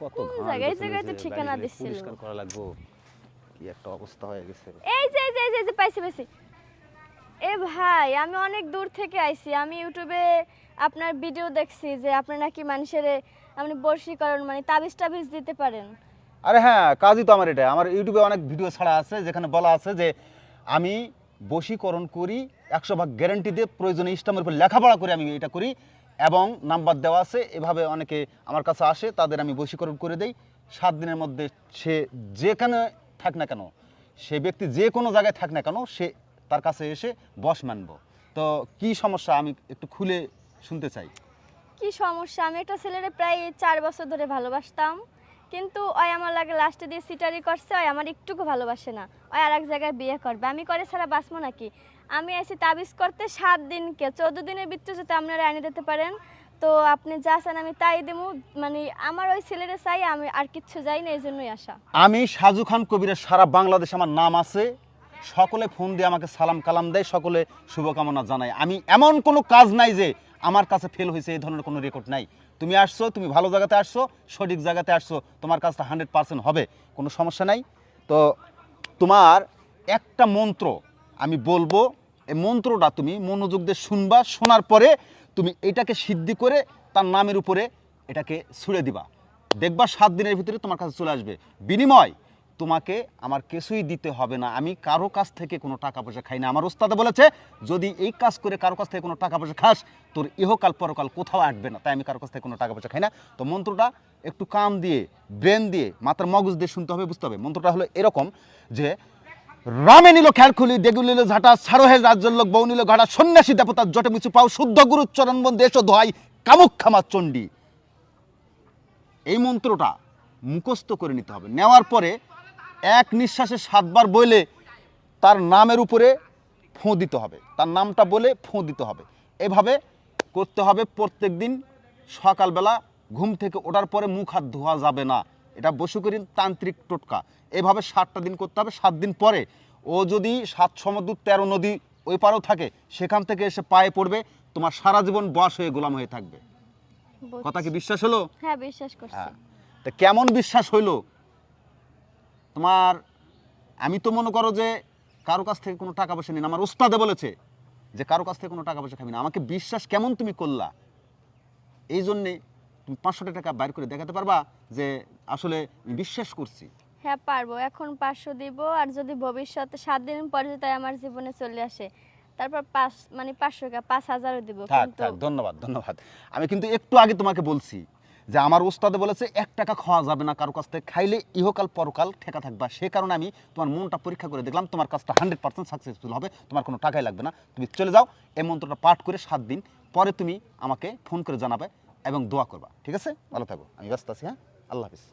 কত জায়গায়? জায়গায় তো ঠিকানা দিচ্ছিল। পরিষ্কার করা লাগবো। কি একটা অবস্থা হয়ে গেছে। এই যে এই যে এই যে, এই যে পাইছি পাইছি। এ ভাই আমি অনেক দূর থেকে আইছি। আমি ইউটিউবে আপনার ভিডিও দেখছি যে আপনি নাকি মানুষের আপনি বর্ষীকরণ মানে তাবিজ টাবিজ দিতে পারেন। আরে হ্যাঁ কাজই তো আমার এটা। আমার ইউটিউবে অনেক ভিডিও ছাড়া আছে যেখানে বলা আছে যে আমি বশীকরণ করি একশো ভাগ গ্যারান্টি দিয়ে প্রয়োজনে ইস্টামের উপর লেখাপড়া করে আমি এটা করি। এবং নাম্বার দেওয়া আছে, এভাবে অনেকে আমার কাছে আসে, তাদের আমি বশীকরণ করে দেই। সাত দিনের মধ্যে সে যেখানে থাক না কেন, সে ব্যক্তি যে কোনো জায়গায় থাক না কেন, সে তার কাছে এসে বস মানব। তো কি সমস্যা আমি একটু খুলে শুনতে চাই। কি সমস্যা? আমি একটা ছেলেরে প্রায় চার বছর ধরে ভালোবাসতাম। কিন্তু ওই আমার লাগে লাস্টে দিয়ে সিটারি করছে, ওই আমার একটুকু ভালোবাসে না। ওই আর এক জায়গায় বিয়ে করবে। আমি করে ছাড়া বাঁচবো নাকি? আমি আইসি তাবিজ করতে সাত দিনকে চোদ্দ দিনের ভিতরে যদি আপনারা এনে দিতে পারেন, তো আপনি যা চান আমি তাই দেবো মানে আমার ওই ছেলেরে চাই, আমি আর কিচ্ছু যাই না এই জন্যই আসা। আমি সাজু খান কবিরের সারা বাংলাদেশে আমার নাম আছে। সকলে ফোন দিয়ে আমাকে সালাম কালাম দেয়, সকলে শুভকামনা জানায়। আমি এমন কোনো কাজ নাই যে আমার কাছে ফেল হয়েছে, এই ধরনের কোনো রেকর্ড নাই। তুমি আসছো, তুমি ভালো জায়গাতে আসছো, সঠিক জায়গাতে আসছো, তোমার কাজটা হান্ড্রেড পার্সেন্ট হবে, কোনো সমস্যা নাই। তো তোমার একটা মন্ত্র আমি বলব, এই মন্ত্রটা তুমি মনোযোগ দিয়ে শুনবা, শোনার পরে তুমি এটাকে সিদ্ধি করে তার নামের উপরে এটাকে ছুড়ে দিবা। দেখবা সাত দিনের ভিতরে তোমার কাছে চলে আসবে। বিনিময় তোমাকে আমার কিছুই দিতে হবে না। আমি কারও কাছ থেকে কোনো টাকা পয়সা খাই না। আমার ওস্তাদে বলেছে, যদি এই কাজ করে কারও কাছ থেকে কোনো টাকা পয়সা খাস, তোর ইহকাল পরকাল কোথাও আসবে না। তাই আমি কারও কাছ থেকে কোনো টাকা পয়সা খাই না। তো মন্ত্রটা একটু কাম দিয়ে, ব্রেন দিয়ে, মাথার মগজ দিয়ে শুনতে হবে, বুঝতে হবে। মন্ত্রটা হলো এরকম যে, রামে নিল খেয়াল খুলি দেগুল নিল ঝাঁটা সারো হে রাজ্যের লোক, বউ নিল ঘাটা সন্ন্যাসী দেবতার জটে মিছু পাও, শুদ্ধ গুরু চরণ দেশ দোহাই কামুক খামা চণ্ডী। এই মন্ত্রটা মুখস্থ করে নিতে হবে। নেওয়ার পরে এক নিঃশ্বাসে সাতবার বলে তার নামের উপরে ফোঁ দিতে হবে। তার নামটা বলে ফোঁ দিতে হবে। এভাবে করতে হবে প্রত্যেক দিন। সকালবেলা ঘুম থেকে ওঠার পরে মুখ হাত ধোয়া যাবে না। এটা বসুকরিন তান্ত্রিক টোটকা। এভাবে সাতটা দিন করতে হবে। সাত দিন পরে ও যদি সাত সমুদ্র তেরো নদী ওই পারেও থাকে সেখান থেকে এসে পায়ে পড়বে তোমার সারা জীবন বয়স হয়ে গোলাম হয়ে থাকবে। কথা কি বিশ্বাস হলো? হ্যাঁ বিশ্বাস করছি। হ্যাঁ। তা কেমন বিশ্বাস হইল? তোমার আমি তো মনে করো যে কারও কাছ থেকে কোনো টাকা পয়সা নিন আমার ওস্তাদে বলেছে যে কারও কাছ থেকে কোনো টাকা পয়সা খাবি না। আমাকে বিশ্বাস কেমন তুমি করলা? এই জন্যে তুমি পাঁচশো টাকা বাইর করে দেখাতে পারবা যে আসলে বিশ্বাস করছি। হ্যাঁ পারব। এখন পাঁচশো দিব আর যদি ভবিষ্যতে সাত দিন পরে যদি তাই আমার জীবনে চলে আসে তারপর পাঁচ মানে পাঁচশো পাঁচ হাজারও দিব। ধন্যবাদ ধন্যবাদ। আমি কিন্তু একটু আগে তোমাকে বলছি যে আমার ওস্তাদে বলেছে, এক টাকা খাওয়া যাবে না কারও কাছ থেকে, খাইলে ইহকাল পরকাল ঠেকা থাকবে। সে কারণে আমি তোমার মনটা পরীক্ষা করে দেখলাম, তোমার কাজটা হান্ড্রেড পার্সেন্ট সাকসেসফুল হবে, তোমার কোনো টাকাই লাগবে না। তুমি চলে যাও, এই মন্ত্রটা পাঠ করে সাত দিন, পরে তুমি আমাকে ফোন করে জানাবে এবং দোয়া করবা। ঠিক আছে? ভালো থাকো। আমি ব্যস্ত আছি হ্যাঁ? আল্লাহ হাফিজ।